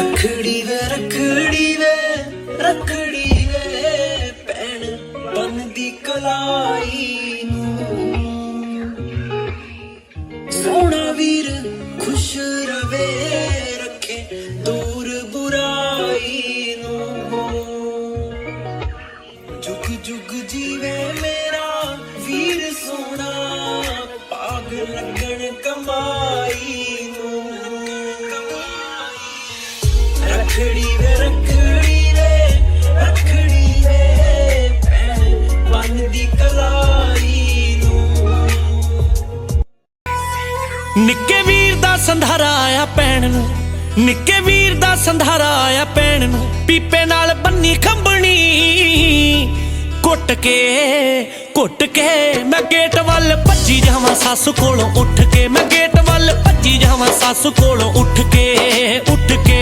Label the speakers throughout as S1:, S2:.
S1: ਰਖੜੀ ਵੇ ਰਖੜੀ ਵੇ ਰਖੜੀ ਵੇ ਪੈਣ ਬੰਦੀ ਕਲਾਈ ਨੂੰ। ਸੋਹਣਾ ਵੀਰ ਖੁਸ਼ ਰਵੇ, ਰੱਖੇ ਦੂਰ ਬੁਰਾਈ ਨੂੰ। ਜੁਗ ਜੁਗ ਜੀਵੇ ਮੇਰਾ ਵੀਰ ਸੋਹਣਾ ਪਾਗ ਲੱਗਣ ਕਮਾ ਰਖੜੀ ਵੇ ਰਖੜੀ ਵੇ ਰਖੜੀ ਵੇ ਬੰਦੀ ਕਲਾਈ ਨੂੰ।
S2: ਨਿੱਕੇ ਵੀਰ ਦਾ ਸੰਧਾਰਾ ਆਇਆ ਪੈਣ ਨੂੰ, ਨਿੱਕੇ ਵੀਰ ਦਾ ਸੰਧਾਰਾ ਆਇਆ ਪੈਣ ਨੂੰ, ਪੀਪੇ ਨਾਲ ਬੰਨੀ ਖੰਬਣੀ, ਕੁੱਟ ਕੇ ਕੁੱਟ ਕੇ ਮੈਂ ਗੇਟ ਵੱਲ ਭੱਜੀ ਜਾਵਾਂ, ਸੱਸ ਕੋਲੋਂ ਉੱਠ ਕੇ, ਮੈਂ ਗੇਟ ਵੱਲ ਭੱਜੀ ਜਾਵਾਂ, ਸੱਸ ਕੋਲੋਂ ਉੱਠ ਕੇ ਉੱਠ ਕੇ।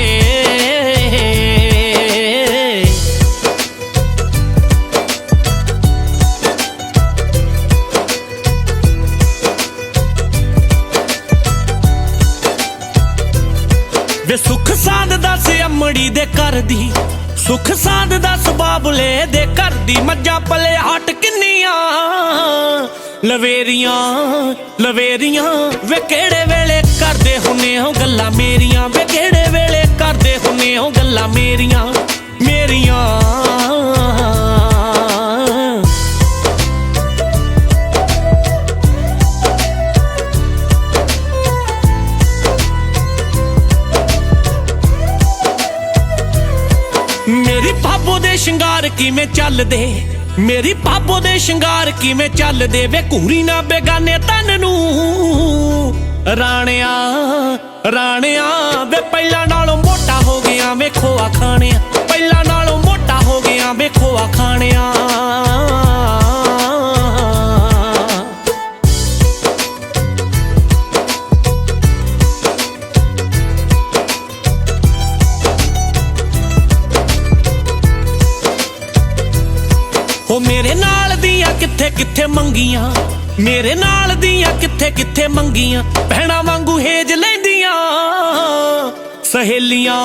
S2: ਵੇ ਸੁਖ ਸਾਧ ਦੱਸ ਅਮੜੀ ਦੇ ਘਰ ਦੀ। ਸੁਖ ਸਾਧ ਦੱਸ ਬਾਬਲੇ ਦੇ ਘਰ ਦੀ। ਮੱਝਾਂ ਪਲੇ ਹਟ ਕਿੰਨੀਆਂ? ਲਵੇਰੀਆਂ ਲਵੇਰੀਆਂ ਵੇ ਕਿਹੜੇ ਵੇਲੇ ਕਰਦੇ ਹੁੰਨੇ ਹੋ ਗੱਲਾਂ ਮੇਰੀਆਂ? ਵੇ ਕਿਹੜੇ ਵੇਲੇ ਕਰਦੇ ਹੁੰਨੇ ਹੋ ਗੱਲਾਂ ਮੇਰੀਆਂ? ਮੇਰੀਆਂ। ਮੇਰੀ ਪਾਪੋ ਦੇ ਸ਼ਿੰਗਾਰ ਕਿਵੇਂ ਚੱਲਦੇ? ਮੇਰੀ ਬਾਬੋ ਦੇ ਸ਼ਿੰਗਾਰ ਕਿਵੇਂ ਚੱਲਦੇ? ਵੇ ਘੂਰੀ ਨਾ ਬੇਗਾਨੇ ਤਨ ਨੂੰ। ਰਾਣਿਆ ਰਾਣਿਆ, ਵੇ ਪਹਿਲਾਂ ਨਾਲੋਂ ਮੋਟਾ ਹੋ ਗਿਆ ਵੇ ਖੋਆ ਖਾਣਿਆ। ਪਹਿਲਾਂ ਨਾਲੋਂ ਮੋਟਾ ਹੋ ਗਿਆ ਵੇ ਖੋਆ ਖਾਣਿਆ। ਮੇਰੇ ਨਾਲ ਦੀਆਂ ਕਿੱਥੇ ਕਿੱਥੇ ਮੰਗੀਆਂ? ਮੇਰੇ ਨਾਲ ਦੀਆਂ ਕਿੱਥੇ ਕਿੱਥੇ ਮੰਗੀਆਂ? ਭੈਣਾ ਵਾਂਗੂ ਹੇਜ ਲੈਂਦੀਆਂ। ਸਹੇਲੀਆਂ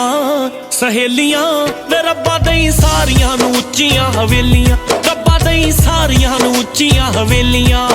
S2: ਸਹੇਲੀਆਂ, ਵੇ ਰੱਬਾ ਦਈ ਸਾਰੀਆਂ ਨੂੰ ਉੱਚੀਆਂ ਹਵੇਲੀਆਂ। ਰੱਬਾ ਦਈ ਸਾਰੀਆਂ ਨੂੰ ਉੱਚੀਆਂ ਹਵੇਲੀਆਂ।